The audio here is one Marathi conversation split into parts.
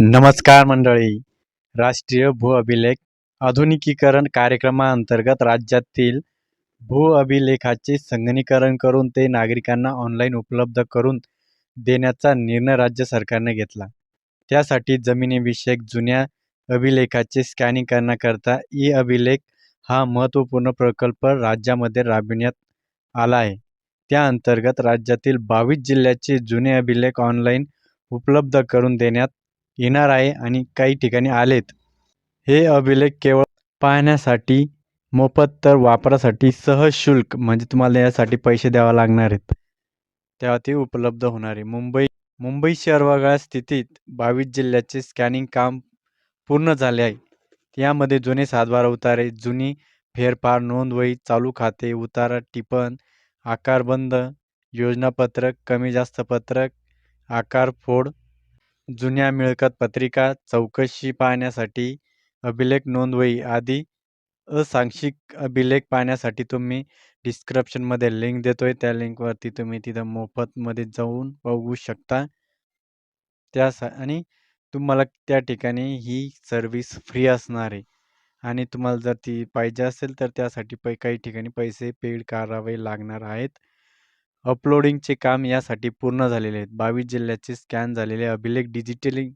नमस्कार मंडळी. राष्ट्रीय भू अभिलेख आधुनिकीकरण कार्यक्रमाअंतर्गत राज्यातील भू अभिलेखाचे संगणीकरण करून ते नागरिकांना ऑनलाईन उपलब्ध करून देण्याचा निर्णय राज्य सरकारने घेतला. त्यासाठी जमिनीविषयक जुन्या अभिलेखाचे स्कॅनिंग करण्याकरता ई अभिलेख हा महत्त्वपूर्ण प्रकल्प राज्यामध्ये राबविण्यात आला आहे. त्या अंतर्गत राज्यातील बावीस जिल्ह्याचे जुने अभिलेख ऑनलाईन उपलब्ध करून देण्यात येणार आहे आणि काही ठिकाणी आलेत. हे अभिलेख केवळ पाहण्यासाठी मोफत तर वापरासाठी सहशुल्क म्हणजे तुम्हाला यासाठी पैसे द्यावे लागणार आहेत. तेव्हा ते उपलब्ध होणार आहे मुंबई मुंबई शहर वगळा स्थितीत बावीस जिल्ह्याचे स्कॅनिंग काम पूर्ण झाले आहे. यामध्ये जुने सातबारा उतारे जुनी फेरफार नोंदवही चालू खाते उतारा टिपण आकारबंद योजनापत्रक कमी जास्त पत्रक आकार फोड जुन्या मिळकत पत्रिका चौकशी पाहण्यासाठी अभिलेख नोंदवही आदी असांक्षिक अभिलेख पाहण्यासाठी तुम्ही डिस्क्रिप्शनमध्ये लिंक देतो आहे त्या लिंकवरती तुम्ही तिथं मोफतमध्ये जाऊन बघू शकता. त्या आणि तुम्हाला त्या ठिकाणी ही सर्विस फ्री असणार आहे. आणि तुम्हाला जर ती पाहिजे असेल तर त्यासाठी पै काही ठिकाणी पैसे पेड करावे लागणार आहेत. अपलोडिंगचे काम यासाठी पूर्ण झालेले आहेत. बावीस जिल्ह्याचे स्कॅन झालेले अभिलेख डिजिटली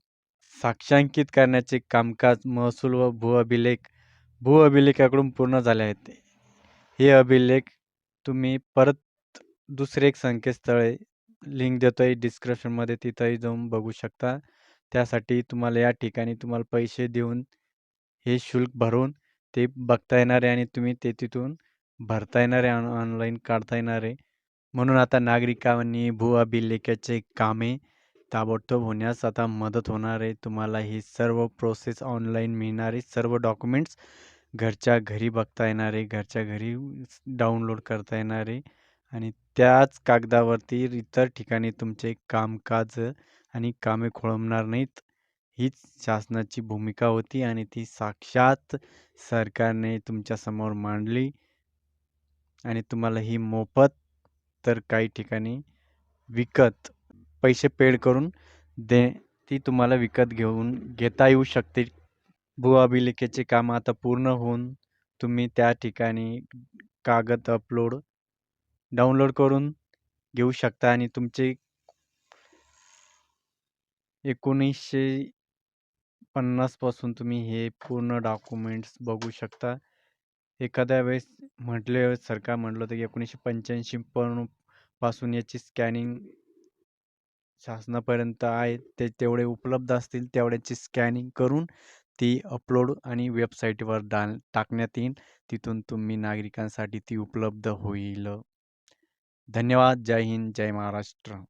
साक्षांकित करण्याचे कामकाज महसूल व भू अभिलेख भू अभिलेखाकडून पूर्ण झाले आहेत. हे अभिलेख तुम्ही परत दुसरे एक संकेतस्थळ लिंक देतो आहे डिस्क्रिप्शनमध्ये तिथंही जाऊन बघू शकता. त्यासाठी तुम्हाला या ठिकाणी तुम्हाला पैसे देऊन हे शुल्क भरून ते बघता येणार आहे आणि तुम्ही ते तिथून भरता येणार आहे ऑनलाईन काढता येणार आहे. म्हणून आता नागरिकांनी भू अभिलेखाचे कामे ताबडतोब होण्यास आता मदत होणार आहे. तुम्हाला ही सर्व प्रोसेस ऑनलाईन मिळणारे सर्व डॉक्युमेंट्स घरच्या घरी बघता येणार आहे. घरच्या घरी डाउनलोड करता येणार आहे. आणि त्याच कागदावरती इतर ठिकाणी तुमचे कामकाज आणि कामे खोळंबणार नाहीत. हीच शासनाची भूमिका होती आणि ती साक्षात सरकारने तुमच्यासमोर मांडली. आणि तुम्हाला ही मोफत तर काही ठिकाणी विकत पैसे पेड करून दे ती तुम्हाला विकत घेऊन घेता येऊ शकते. भूअभिलेखाचे काम आता पूर्ण होऊन तुम्ही त्या ठिकाणी कागद अपलोड डाउनलोड करून घेऊ शकता आणि तुमचे एकोणीसशे पन्नासपासून तुम्ही हे पूर्ण डॉक्युमेंट्स बघू शकता. एखाद्या वेळेस म्हटले सरकार म्हटलं होतं की एकोणीसशे पंच्याऐंशी पण पासून याची स्कॅनिंग शासनापर्यंत आहे. ते तेवढे उपलब्ध असतील तेवढ्याची स्कॅनिंग करून ती अपलोड आणि वेबसाईटवर डा टाकण्यात येईल. तिथून तुम्ही नागरिकांसाठी ती उपलब्ध होईल. धन्यवाद. जय हिंद. जय महाराष्ट्र.